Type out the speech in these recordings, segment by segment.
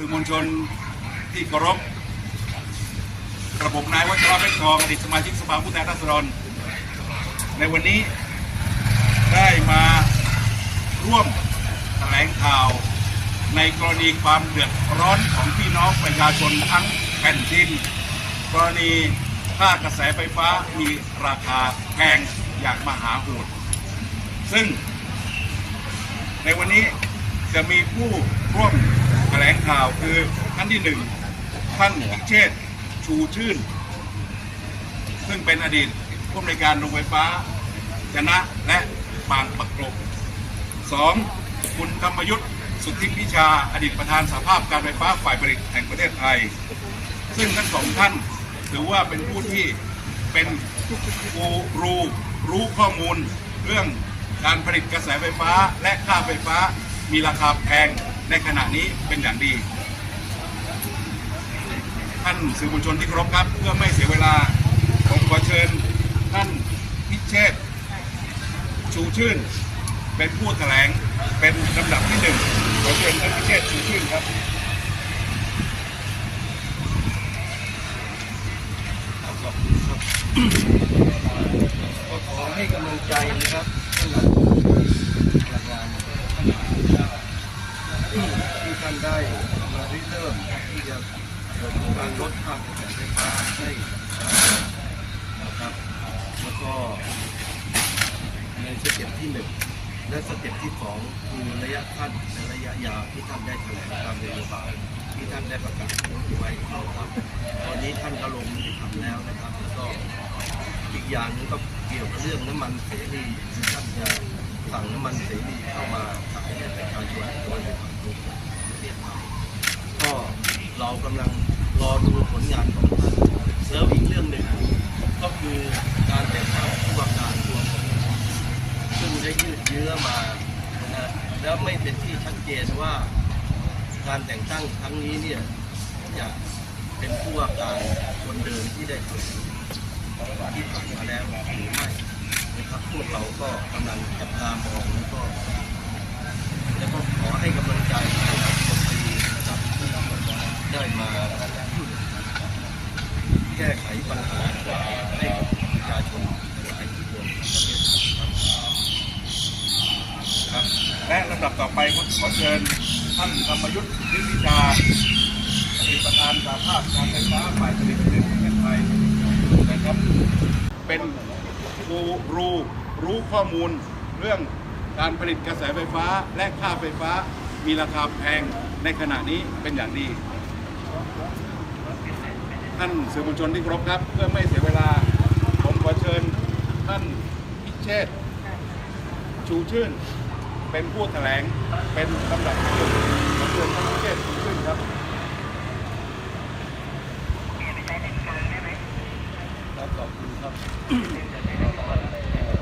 สื่อมวลชนที่เคารพกระผมนายวัชระเพชรทองอดีตสมาชิกสภาผู้แทนราษฎร ในวันนี้ได้มาร่วมแถลงข่าว ในกรณีความเดือดร้อนของพี่น้องประชาชนทั้งแผ่นดิน กรณีค่ากระแสไฟฟ้ามีราคาแพงอย่างมหาโหดซึ่งในวันนี้ จะมีผู้ร่วมแถลงข่าวคือท่านที่หนึ่งท่านพิเชษชูชื่น ซึ่งเป็นอดีตผู้อำนวยการโรงไฟฟ้า ชนะและบางปะกลบสองคุณธรรมยุทธ์สุทธิพิชาอดีตประธานสหภาพการไฟฟ้าฝ่ายผลิตแห่งประเทศไทย ซึ่งทั้งสองท่านถือว่าเป็นผู้ที่เป็นกูรูรู้ข้อมูล เรื่องการผลิตกระแสไฟฟ้าและค่าไฟฟ้า มีราคาแพงในขณะนี้เป็นอย่างดี ท่านสื่อมวลชนที่เคารพครับ เพื่อไม่เสียเวลา ผมขอเชิญท่านพิเชษชูชื่น เป็นผู้แถลงเป็นลำดับที่หนึ่งขอเชิญท่านพิเชษชูชื่นครับ ฟ้าให้นะครับ แล้วก็ในสเต็ปที่หนึ่งและสเต็ปที่สองคือระยะสั้นและระยะยาวที่ท่านได้แถลงตามนโยบายที่ท่านได้ประกาศไว้ครับตอนนี้ท่านก็ลงมือทำแล้วนะครับแล้วก็อีกอย่างนึงก็เกี่ยวกับเรื่องน้ำมันเสรีที่ท่านจะสั่งน้ำมันเสรีเข้ามาขายให้ประชาชนโดยผ่านตรงประเทศก็เรากำลังรอดูผลงานของท่าน แล้วอีกเรื่องหนึ่งก็คือการแต่งตั้งผู้ว่าการตัวซึ่งได้ยืดเยื้อมานะแล้วไม่เป็นที่ชัดเจนว่า การแต่งตั้งครั้งนี้เนี่ยจะเป็นผู้ว่าการคนเดิมที่ได้ถูกที่ผ่านมาแล้วหรือไม่นะครับพวกเราก็กำลังจับตามองแล้วก็แล้วก็ขอให้กำลังใจให้กับคนดีนะครับที่ได้มา ก้ไขปัญหาให้กับประชาชนหลายคนของประเทศไทยครับครับและลำดับต่อไปขอเชิญท่านธรรมยุทธ์นิติชาอดีตประธานสาภาพการไฟฟ้าฝ่ายผลิตแห่งประเทศไทยนะครับ เป็นกูรู้รู้ข้อมูลเรื่องการผลิตกระแสไฟฟ้าและค่าไฟฟ้ามีราคาแพงในขณะนี้เป็นอย่างดี ท่านสื่อมวลชนที่เคารพครับ เพื่อไม่เสียเวลา ผมขอเชิญท่านพิเชษชูชื่น เป็นผู้แถลงเป็นลำดับที่หนึ่งขอเชิญท่านพิเชษชูชื่นครับครับขอบคุณครับ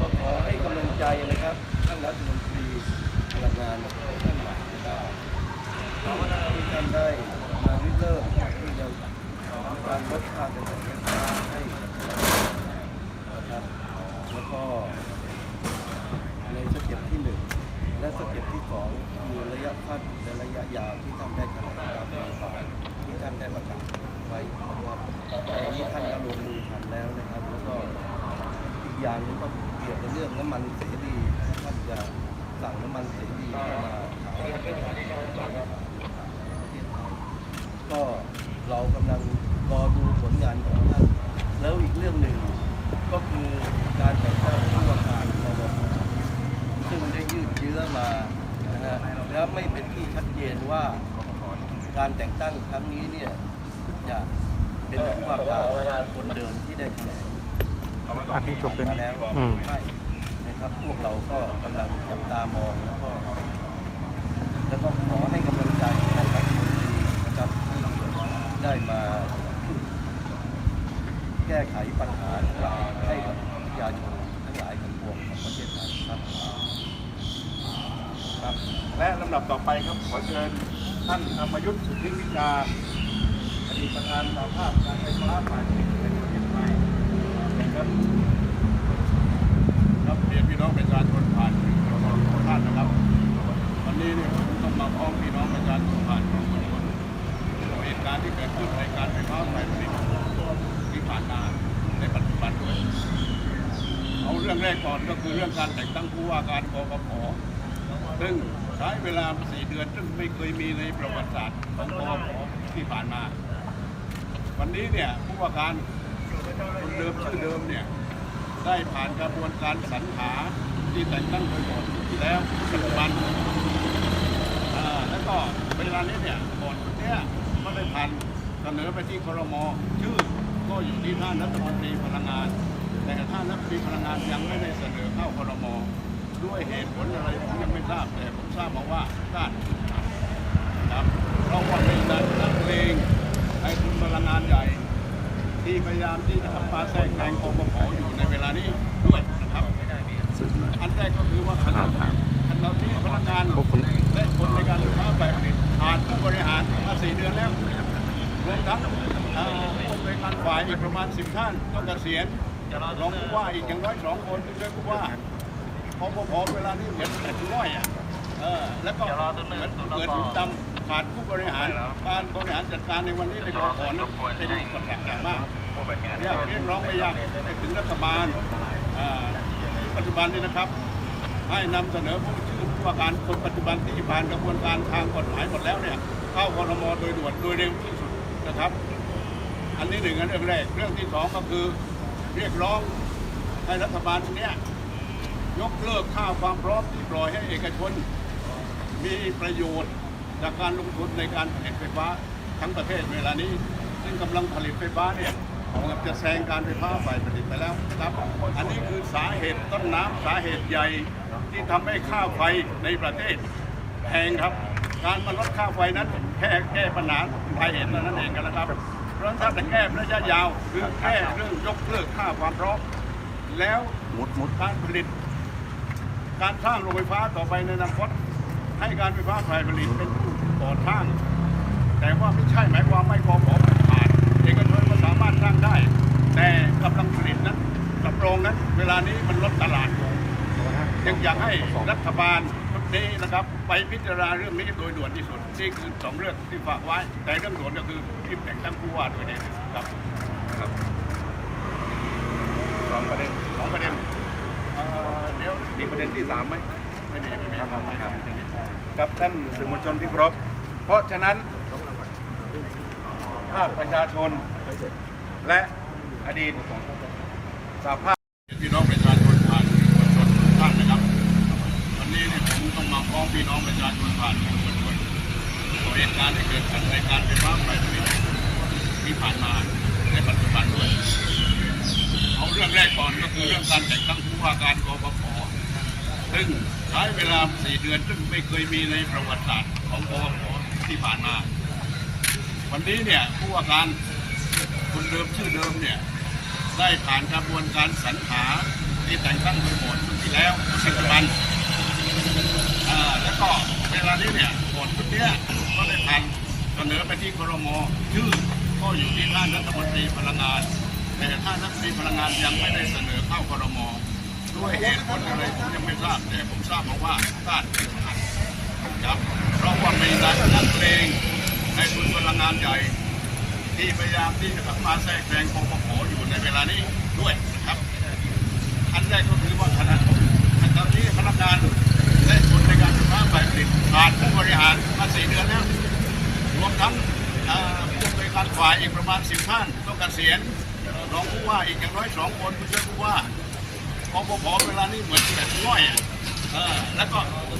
ก็ขอให้กำลังใจนะครับท่านรัฐมนตรีพลังงานท่านหลักนะครับท่านได้มาริเริ่มที่จะ การลดค่าไฟฟ้าให้นะครับแล้วก็ในสเต็ปที่หนึ่งและสเต็ปที่สองคือระยะสั้นและระยะยาวที่ท่านได้แถลงตามนโยบายที่ท่านได้ประกาศไว้นะครับตอนนี้ท่านก็ลงมือทำแล้วนะครับ แล้วก็อีกอย่างนึงก็เกี่ยวกับเรื่องน้ำมันเสรีท่านจะสั่งน้ำมันเสรีมาขายประเทศไทยก็ เรากำลังรอดูผลงานของท่าน แล้วอีกเรื่องหนึ่งก็คือการแต่งตั้งผู้ว่าการกรมซึ่งได้ยืดเยื้อมานะฮะแล้วไม่เป็นที่ชัดเจนว่าการแต่งตั้งครั้งนี้เนี่ยจะเป็นผู้ว่าการคนเดิมที่ได้แถลงอันนี้จบเป็นมาแล้วอืมไม่นะครับพวกเราก็กำลังจับตามองแล้วก็ ต่อไปครับขอเชิญท่านอมยุทธ์สุทธิวิชาอดีตประธานสาภาพการไฟฟ้าฝ่ายผลิตแห่งประเทศไทยครับครับเรียนพี่น้องประชาชนผ่านทางทุงท่านนะครับ วันนี้เนี่ยผมต้องมาพ้องพี่น้องประชาชนผ่านของคนเหตุการณ์ที่เกิดขึ้นในการไฟฟ้าฝ่ายผลิตที่ผ่านมาในปัจจุบันด้วยเอาเรื่องแรกก่อนก็คือเรื่องการแต่งตั้งผู้ว่าการกกพซึ่ง ใช้เวลาสี่เดือนซึ่งไม่เคยมีในประวัติศาสตร์ของกกพที่ผ่านมา วันนี้เนี่ยผู้ว่าการคนเดิมชื่อเดิมเนี่ยได้ผ่านกระบวนการสรรหาที่แต่งตั้งโดยก่อนที่แล้วปัจจุบันแล้วก็เวลานี้เนี่ยก่อนเนี้ยก็ได้ผ่านเสนอไปที่ครมชื่อก็อยู่ที่ท่านรัฐมนตรีพลังงาน แต่ท่านรัฐมนตรีพลังงานยังไม่ได้เสนอเข้าครมด้วยเหตุผลอะไร ทราบแต่ผมทราบมาว่าท่านครับเพราะว่ามีนักนักเลงในทุนพลังงานใหญ่ ที่พยายามที่จะทำมาแทรกแซงกองพอยู่ในเวลานี้ด้วยนะครับอันแรกก็คือว่าขณะขณะที่พนักงานและคนในการค้าแบบผลิตผ่านผู้บริหารมาสี่เดือนแล้วรวมทั้งเอ่อผู้บริการฝ่ายอีกประมาณสิบท่านต้องเกษียณรองผู้ว่าอีกอย่างน้อยสองคนผู้ช่วยผู้ว่า พอพอเวลานี้เหมือนแต่น้อยอะเออแล้วก็เหมือนเกิดหลุมดำขาดผู้บริหารการบริหารจัดการในวันนี้ในกรขอนั้นเป็นปัญหาอย่างมากเรียกเรียกร้องไปยังไปถึงรัฐบาลอ่าปัจจุบันนี้นะครับ ให้นำเสนอผู้ชื่อผู้ว่าการคนปัจจุบันที่ผ่านกระบวนการทางกฎหมายหมดแล้วเนี่ยเข้าครมโดยด่วนโดยเร็วที่สุดนะครับ อันนี้หนึ่งอันเรื่องแรกเรื่องที่สองก็คือเรียกร้องให้รัฐบาลเนี้ ยกเลิกค่าความพร้อมที่ปล่อยให้เอกชน มีประโยชน์จากการลงทุนในการผลิตไฟฟ้าทั้งประเทศเวลานี้ ซึ่งกำลังผลิตไฟฟ้าเนี่ยเกือบจะแซงการไฟฟ้าฝ่ายผลิตไปแล้วนะครับ อันนี้คือสาเหตุต้นน้ำสาเหตุใหญ่ที่ทำให้ค่าไฟในประเทศแพงครับ การมาลดค่าไฟนั้นแค่แก้ปัญหาปลายเหตุนั้นเองกันนะครับ เพราะฉะนั้นถ้าจะแก้ระยะยาวคือแก้เรื่องยกเลิกค่าความร้อมแล้วการผลิต การสร้างโรงไฟฟ้าต่อไปในอนาคตให้การไฟฟ้าฝ่ายผลิตเป็นผู้ก่อสร้าง แต่ว่าไม่ใช่หมายความไม่กอขอผ่านเอกชนก็สามารถสร้างได้ แต่กำลังผลิตนั้นกับโรงนั้น เวลานี้มันลดตลาดยังอยากให้รัฐบาลชุดนี้นะครับ ไปพิจารณาเรื่องนี้โดยด่วนที่สุดนี่คือสองเรื่องที่ฝากไว้ แต่เรื่องด่วนก็คือที่แต่งตั้งผู้ว่าโดยเด็ดครับครับสองประเด็นสองประเด็น มีประเด็นที่สามไหมไม่มีไม่มีครับไม่มีครับครับท่านสื่อมวลชนที่เคารพเพราะฉะนั้นภาคประชาชนและอดีตสหภาพพี่น้องประชาชนผ่านสื่อมวลชนทุกท่านนะครับวันนี้เนี่ยผมต้องมาฟ้องพี่น้องประชาชนผ่านสื่อมวลชนเหตุการณ์ที่เกิดขึ้นในการไฟฟ้าฝ่ายผลิตที่ผ่านมาในปัจจุบันด้วยเอาเรื่องแรกก่อนก็คือเรื่องการแต่งตั้งผู้ว่าการกปป ซึ่งใช้เวลาสี่เดือนซึ่งไม่เคยมีในประวัติศาสตร์ของกปปที่ผ่านมา วันนี้เนี่ยผู้ว่าการคนเดิมชื่อเดิมเนี่ยได้ผ่านกระบวนการสรรหาที่แต่งตั้งโดยบอร์ดชุดที่แล้วปัจจุบันแล้วก็เวลานี้เนี่ยบอร์ดชุดเนี้ยก็ได้ผ่านเสนอไปที่ครมชื่อก็อยู่ที่ท่านรัฐมนตรีพลังงาน แต่ท่านรัฐมนตรีพลังงานยังไม่ได้เสนอเข้าครม ด้วยเหตุผลอะไรผมยังไม่ทราบแต่ผมทราบมาว่าท่านครับเพราะว่ามีนักนักเลงในทุนพลังงานใหญ่ ที่พยายามที่จะมาแทรกแซงกองพอยู่ในเวลานี้ด้วยนะครับอันแรกก็คือว่าขณะขณะที่พนักงานและคนในการไฟฟ้าฝ่ายผลิตขาดผู้บริหารมาสี่เดือนแล้วรวมทั้งเอ่อผู้บริการฝ่ายอีกประมาณสิบท่านต้องเกษียณรองผู้ว่าอีกอย่างน้อยสองคนผู้ช่วยผู้ว่า กปปเวลานี้เหมือนแบบง่อยอะเออแล้วก็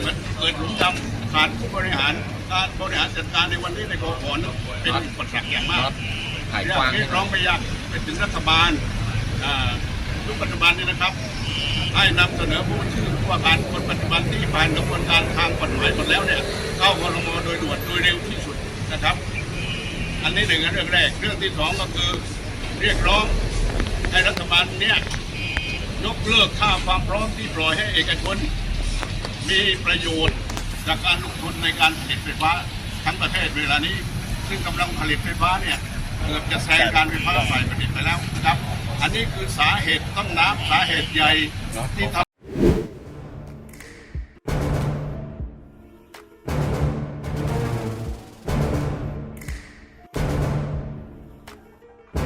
เหมือนเกิดหลุมดำขาดผู้บริหารการบริหารจัดการในวันนี้ในกปปนั้นเป็นอุปสรรคอย่างมากเรื่องนี้ร้องไปยังไปถึงรัฐบาลอ่ายุคปัจจุบันนี้นะครับ ให้นำเสนอผู้ชื่อผู้ว่าการคนปัจจุบันที่ผ่านกระบวนการทางกฎหมายหมดแล้วเนี่ยเข้าครมโดยด่วนโดยเร็วที่สุดนะครับ อันนี้หนึ่งเรื่องแรก เรื่องที่สองก็คือเรียกร้องให้รัฐบาลเนี่ย ยกเลิกค่าความพร้อมที่ปล่อยให้เอกชน มีประโยชน์จากการลงทุนในการผลิตไฟฟ้าทั้งประเทศเวลานี้ ซึ่งกำลังผลิตไฟฟ้าเนี่ยเกือบจะแซงการไฟฟ้าฝ่ายผลิตไปแล้วนะครับ อันนี้คือสาเหตุต้นน้ำสาเหตุใหญ่ที่ทำ